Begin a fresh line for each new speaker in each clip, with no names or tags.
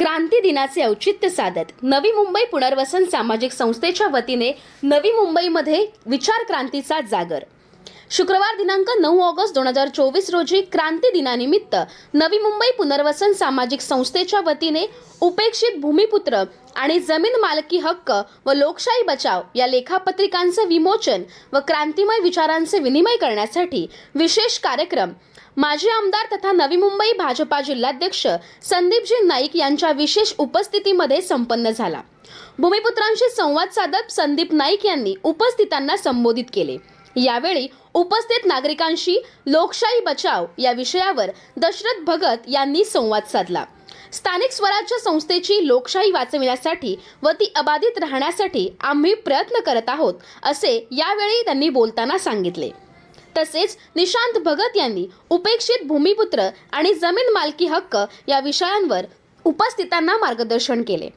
क्रांती दिनाचे औचित्य साधत नवी मुंबई पुनर्वसन सामाजिक संस्थेच्या वतीने नवी मुंबईमध्ये विचार क्रांतीचा जागर. शुक्रवार दिनांक नऊ ऑगस्ट दोन हजार चोवीस रोजी क्रांती दिनानिमित्त नवी मुंबई पुनर्वसन सामाजिक संस्थेच्या वतीने उपेक्षित भूमिपुत्र आणि जमीन मालकी हक्क व लोकशाही बचाव या लेखापत्रिकांचं विमोचन व क्रांतिमय विचारांचे विनिमय करण्यासाठी विशेष कार्यक्रम माजी आमदार तथा नवी मुंबई भाजपा जिल्हाध्यक्ष संदीपजी नाईक यांच्या विशेष उपस्थितीमध्ये संपन्न झाला. भूमिपुत्रांशी संवाद साधत संदीप नाईक यांनी उपस्थितांना संबोधित केले. यावेळी उपस्थित नागरिकांशी लोकशाही बचाव या विषयावर दशरथ भगत यांनी संवाद साधला. स्थानिक स्वराज्य संस्थेची लोकशाही वाचविण्यासाठी व ती अबाधित राहण्यासाठी आम्ही प्रयत्न करत आहोत असे यावेळी त्यांनी बोलताना सांगितले. तसेच निशांत भगत यांनी उपेक्षित भूमिपुत्र आणि जमीन मालकी हक्क या विषयांवर उपस्थितांना मार्गदर्शन केले.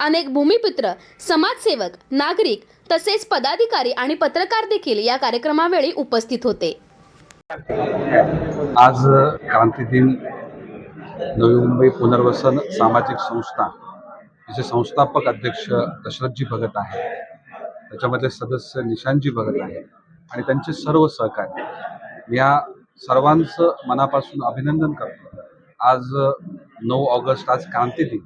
अनेक भूमिपुत्र समाजसेवक नागरिक तसेच पदाधिकारी आणि पत्रकार देखील या कार्यक्रमावेळी उपस्थित होते.
आज क्रांती दिन नवी मुंबई पुनर्वसन सामाजिक संस्था तिचे संस्थापक अध्यक्ष दशरथजी भगत आहे त्याच्यामधले सदस्य निशांतजी भगत आहे आणि त्यांचे सर्व सहकार्य. या सर्वांचं मनापासून अभिनंदन करतो. आज नऊ ऑगस्ट आज क्रांती दिन.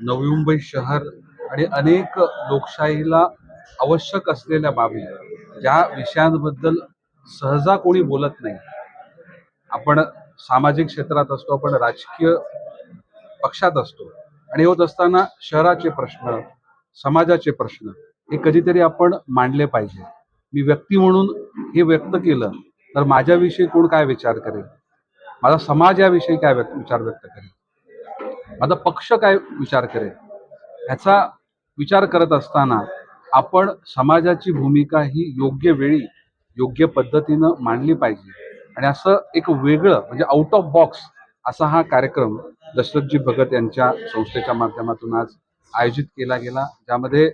नवी मुंबई शहर आणि अनेक लोकशाहीला आवश्यक असलेल्या बाबी ज्या विषयांबद्दल सहजा कोणी बोलत नाही. आपण सामाजिक क्षेत्रात असतो आपण राजकीय पक्षात असतो. आणि होत असताना शहराचे प्रश्न समाजाचे प्रश्न हे कधीतरी आपण मांडले पाहिजे. मी व्यक्ती म्हणून हे व्यक्त केलं तर माझ्याविषयी कोण काय विचार करेल? माझा समाज याविषयी काय व्यक्त विचार व्यक्त करेल? माझा पक्ष काय विचार करेल? ह्याचा विचार करत असताना आपण समाजाची भूमिका ही योग्य वेळी योग्य पद्धतीनं मांडली पाहिजे. आणि असं एक वेगळं म्हणजे आउट ऑफ बॉक्स असा हा कार्यक्रम दशरथजी भगत यांच्या संस्थेच्या माध्यमातून आज आयोजित केला गेला ज्यामध्ये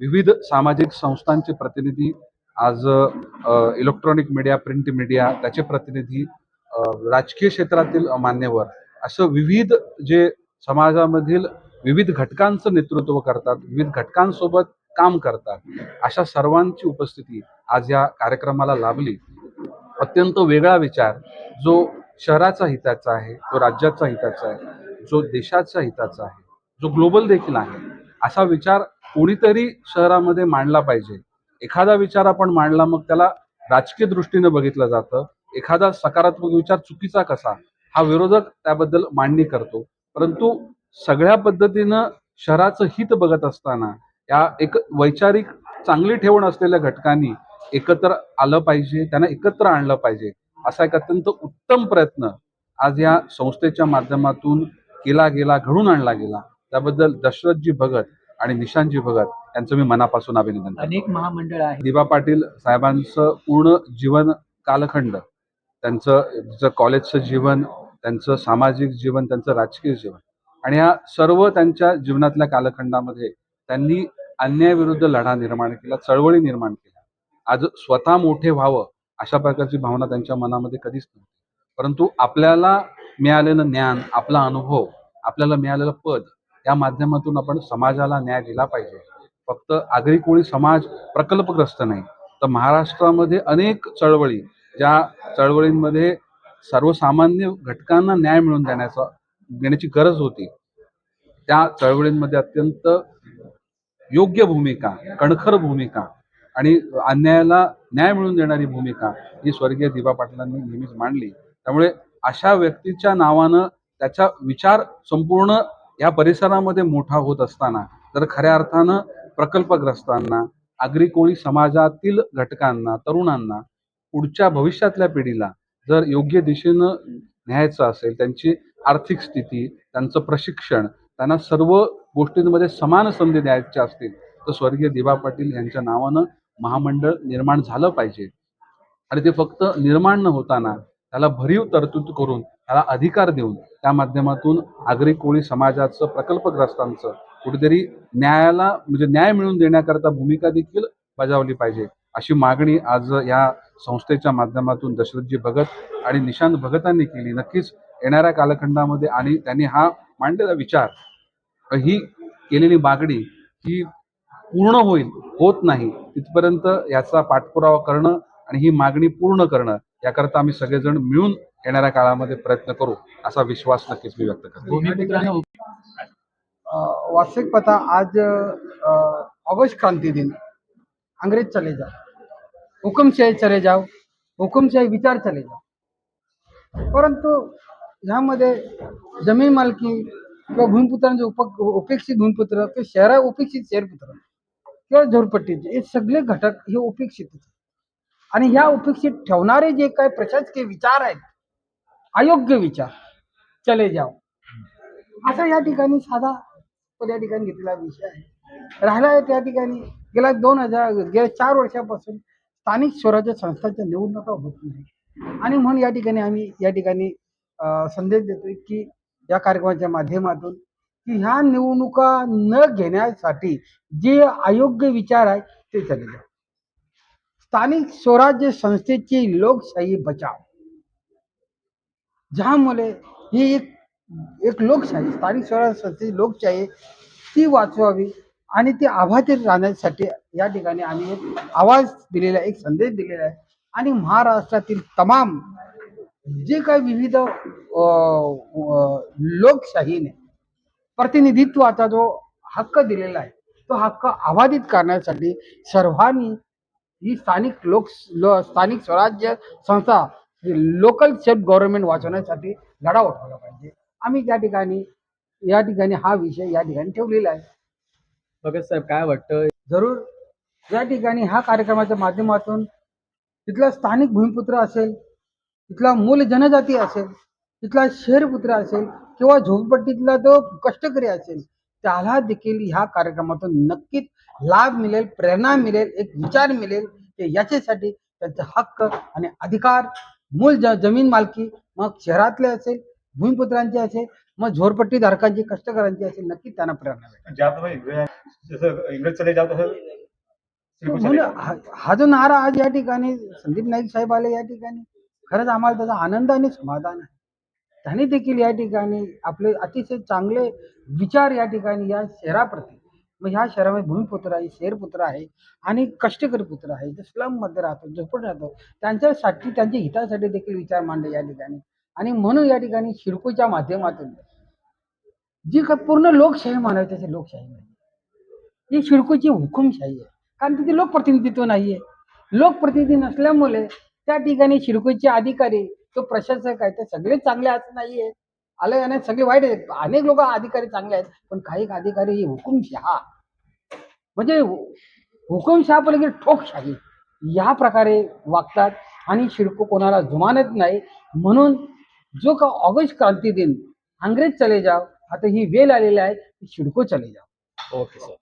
विविध सामाजिक संस्थांचे प्रतिनिधी आज इलेक्ट्रॉनिक मीडिया प्रिंट मीडिया त्याचे प्रतिनिधी राजकीय क्षेत्रातील मान्यवर असं विविध जे समाजामधील विविध घटकांचं नेतृत्व करतात विविध घटकांसोबत काम करतात अशा सर्वांची उपस्थिती आज या कार्यक्रमाला लाभली. अत्यंत वेगळा विचार जो शहराचा हिताचा आहे तो राज्याचा हिताचा आहे जो देशाच्या हिताचा आहे जो ग्लोबल देखील आहे असा विचार कोणीतरी शहरामध्ये मांडला पाहिजे. एखादा विचार आपण मांडला मग त्याला राजकीय दृष्टीने बघितलं जातं. एखादा सकारात्मक विचार चुकीचा कसा हा विरोधक त्याबद्दल मांडणी करतो. परंतु सगळ्या पद्धतीनं शहराचं हित बघत असताना या एक वैचारिक चांगली ठेवण असलेल्या घटकांनी एकत्र आलं पाहिजे त्यांना एकत्र आणलं पाहिजे असा एक अत्यंत उत्तम प्रयत्न आज या संस्थेच्या माध्यमातून केला गेला घडून आणला गेला. त्याबद्दल दशरथजी भगत आणि निशांतजी भगत यांचं मी मनापासून अभिनंदन.
अनेक महामंडळ आहेत.
दिबा पाटील साहेबांचं पूर्ण जीवन कालखंड त्यांचं त्यांचं कॉलेजचं जीवन त्यांचं सामाजिक जीवन त्यांचं राजकीय जीवन आणि ह्या सर्व त्यांच्या जीवनातल्या कालखंडामध्ये त्यांनी अन्यायाविरुद्ध लढा निर्माण केला चळवळी निर्माण केल्या. आज स्वतः मोठे व्हावं अशा प्रकारची भावना त्यांच्या मनामध्ये कधीच नव्हती. परंतु आपल्याला मिळालेलं ज्ञान आपला अनुभव आपल्याला मिळालेलं पद या माध्यमातून आपण समाजाला न्याय दिला पाहिजे. फक्त आगरी कोळी समाज प्रकल्पग्रस्त नाही तर महाराष्ट्रामध्ये अनेक चळवळी ज्या चळवळींमध्ये सर्वसामान्य घटकांना न्याय मिळवून देण्याचा देण्याची गरज होती त्या चळवळींमध्ये अत्यंत योग्य भूमिका कणखर भूमिका आणि अन्यायाला न्याय मिळवून देणारी भूमिका ही स्वर्गीय दिबा पाटलांनी नेहमीच मांडली. त्यामुळे अशा व्यक्तीच्या नावानं त्याचा विचार संपूर्ण या परिसरामध्ये मोठा होत असताना तर खऱ्या अर्थानं प्रकल्पग्रस्तांना आगरी कोळी समाजातील घटकांना तरुणांना पुढच्या भविष्यातल्या पिढीला जर योग्य दिशेनं न्यायचं असेल त्यांची आर्थिक स्थिती त्यांचं प्रशिक्षण त्यांना सर्व गोष्टींमध्ये समान संधी द्यायच्या असतील तर स्वर्गीय दिबा पाटील यांच्या नावानं महामंडळ निर्माण झालं पाहिजे. आणि ते फक्त निर्माण न होताना त्याला भरीव तरतूद करून त्याला अधिकार देऊन त्या माध्यमातून आगरी कोळी समाजाचं प्रकल्पग्रस्तांचं कुठेतरी न्यायाला म्हणजे न्याय मिळवून देण्याकरता भूमिका देखील बजावली पाहिजे. अशी मागणी आज या संस्थेच्या माध्यमातून दशरथजी भगत आणि निशांत भगतांनी केली. नक्कीच येणाऱ्या कालखंडामध्ये आणि त्यांनी हा मांडलेला विचार ही केलेली मागणी ही पूर्ण होईल होत नाही तिथपर्यंत याचा पाठपुरावा करणं आणि ही मागणी पूर्ण करणं याकरता आम्ही सगळेजण मिळून येणाऱ्या काळामध्ये प्रयत्न करू असा विश्वास नक्कीच मी व्यक्त करतो.
वार्षिक पता आज ऑगस्ट क्रांति दिन. अंग्रेज चले जाओ. हुकुमशाही चले जाओ. हुकुमशाही विचार चले जाओ. परंतु ह्यामध्ये जमीन मालकी किंवा भूमिपुत्रांचे उप उपेक्षित भूमिपुत्र किंवा शहरा उपेक्षित शहरपुत्र किंवा झोरपट्टीचे हे सगळे घटक हे उपेक्षित आणि ह्या उपेक्षित ठेवणारे जे काही प्रशासकीय विचार आहेत अयोग्य विचार चले जाओ. असा या ठिकाणी साधा पण या ठिकाणी घेतलेला विषय आहे. राहिला आहे त्या ठिकाणी. गेल्या दोन हजार गेल्या चार वर्षापासून स्थानिक स्वराज्य संस्थांच्या निवडणुका होत नाही. आणि म्हणून या ठिकाणी आम्ही या ठिकाणी संदेश देतोय की या कार्यक्रमाच्या माध्यमातून की ह्या निवडणुका न घेण्यासाठी जे अयोग्य विचार आहे ते चले स्थानिक स्वराज्य संस्थेची लोकशाही बचाव. ज्यामुळे ही एक एक लोकशाही स्थानिक स्वराज्य लोकशाही ती वाचवावी आणि ती आभातीत राहण्यासाठी या ठिकाणी आम्ही एक आवाज दिलेला आहे एक संदेश दिलेला आहे. आणि महाराष्ट्रातील तमाम जे काही विविध लोकशाहीने प्रतिनिधित्वाचा जो हक्क दिलेला आहे तो हक्क अबाधित करण्यासाठी सर्वांनी ही स्थानिक लोक लो- स्थानिक स्वराज्य संस्था लोकल सेल्फ गव्हर्नमेंट वाचवण्यासाठी लढा उठवला पाहिजे. आम्ही त्या ठिकाणी या ठिकाणी हा विषय या ठिकाणी ठेवलेला आहे.
भगत साहेब काय वाटतं
जरूर. या ठिकाणी ह्या कार्यक्रमाच्या माध्यमातून तिथला स्थानिक भूमिपुत्र असेल तिथला मूल जनजाती असेल तिथला शहरपुत्र असेल किंवा झोपडपट्टीतला तो कष्टकरी असेल त्याला देखील ह्या कार्यक्रमातून नक्कीच लाभ मिळेल प्रेरणा मिळेल एक विचार मिळेल. की याच्यासाठी त्यांचे हक्क आणि अधिकार मूल ज जमीन मालकी मग शहरातले असेल भूमिपुत्रांचे असेल मग झोरपट्टी धारकांची कष्टकऱ्यांची असेल नक्कीच त्यांना प्रेरणा मिळेल
ज्यात इंग्रज जसं इंग्रज चले जाव तसं श्रीकृष्ण चले
म्हणून
जाव.
हा हा जो नारा आज या ठिकाणी संदीप नाईक साहेब आले या ठिकाणी खरंच आम्हाला त्याचा आनंद आणि समाधान आहे. त्यांनी देखील या ठिकाणी आपले अतिशय चांगले विचार या ठिकाणी या शहराप्रती मग ह्या शहरामध्ये भूमिपुत्र आहे शेरपुत्र आहे आणि कष्टकरी पुत्र आहे जे स्लममध्ये राहतो झोपड राहतो त्यांच्यासाठी त्यांच्या हितासाठी देखील विचार मांडले या ठिकाणी. आणि म्हणून या ठिकाणी शिरकूच्या माध्यमातून जी का पूर्ण लोकशाही म्हणावी त्याची लोकशाही नाही. ही शिडकोची हुकुमशाही आहे. कारण तिथे लोकप्रतिनिधित्व नाहीये. लोकप्रतिनिधी नसल्यामुळे त्या ठिकाणी शिडकोचे अधिकारी तो प्रशासक आहे ते सगळे चांगले असं नाहीये. आले आणि सगळे वाईट आहेत. अनेक लोक अधिकारी चांगले आहेत पण काही अधिकारी ही हुकुमशहा. म्हणजे हुकुमशहा पलीकडे ठोकशाही. या प्रकारे वागतात आणि शिडको कोणाला जुमानत नाही. म्हणून जो का ऑगस्ट क्रांती दिन अंग्रेज चले जाव आता ही वेल आलेली आहे की शिडको चले जाव
ओके सर